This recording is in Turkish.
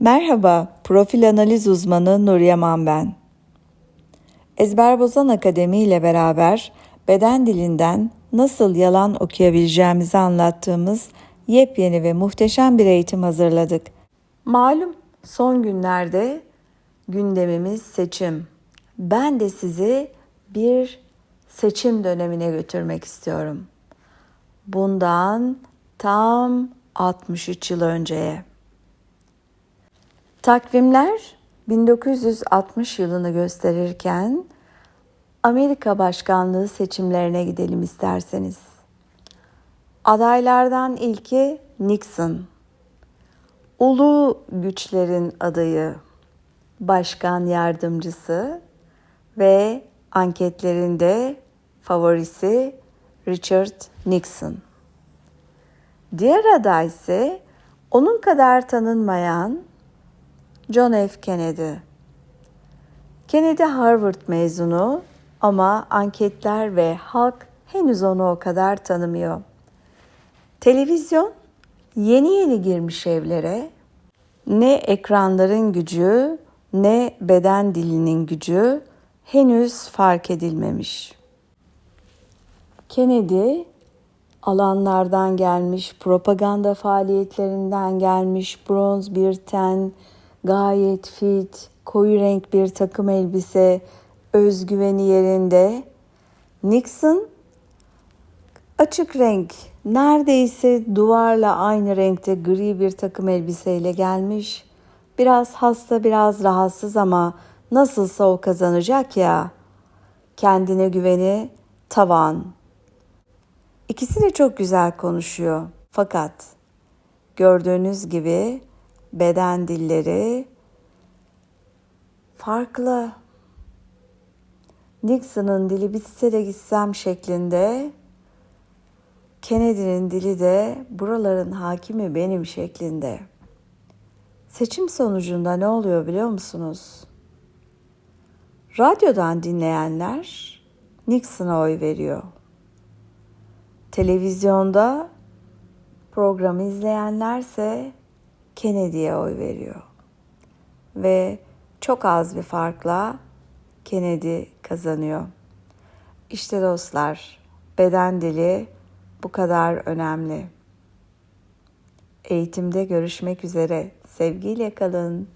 Merhaba, profil analiz uzmanı Nur Yaman ben. Ezber Bozan Akademi ile beraber beden dilinden nasıl yalan okuyabileceğimizi anlattığımız yepyeni ve muhteşem bir eğitim hazırladık. Malum son günlerde gündemimiz seçim. Ben de sizi bir seçim dönemine götürmek istiyorum. Bundan tam 63 yıl önceye. Takvimler 1960 yılını gösterirken Amerika başkanlığı seçimlerine gidelim isterseniz. Adaylardan ilki Nixon. Ulu güçlerin adayı, başkan yardımcısı ve anketlerinde favorisi Richard Nixon. Diğer aday ise onun kadar tanınmayan John F. Kennedy. Kennedy Harvard mezunu ama anketler ve halk henüz onu o kadar tanımıyor. Televizyon yeni yeni girmiş evlere. Ne ekranların gücü ne beden dilinin gücü henüz fark edilmemiş. Kennedy alanlardan gelmiş, propaganda faaliyetlerinden gelmiş, bronz bir ten, gayet fit, koyu renk bir takım elbise, özgüveni yerinde. Nixon açık renk, neredeyse duvarla aynı renkte gri bir takım elbiseyle gelmiş. Biraz hasta, biraz rahatsız ama nasılsa o kazanacak ya. Kendine güveni tavan. İkisi de çok güzel konuşuyor. Fakat gördüğünüz gibi beden dilleri farklı. Nixon'ın dili bitse de gitsem şeklinde, Kennedy'nin dili de buraların hakimi benim şeklinde. Seçim sonucunda ne oluyor biliyor musunuz? Radyodan dinleyenler Nixon'a oy veriyor. Televizyonda programı izleyenlerse Kennedy'ye oy veriyor. Ve çok az bir farkla Kennedy kazanıyor. İşte dostlar, beden dili bu kadar önemli. Eğitimde görüşmek üzere. Sevgiyle kalın.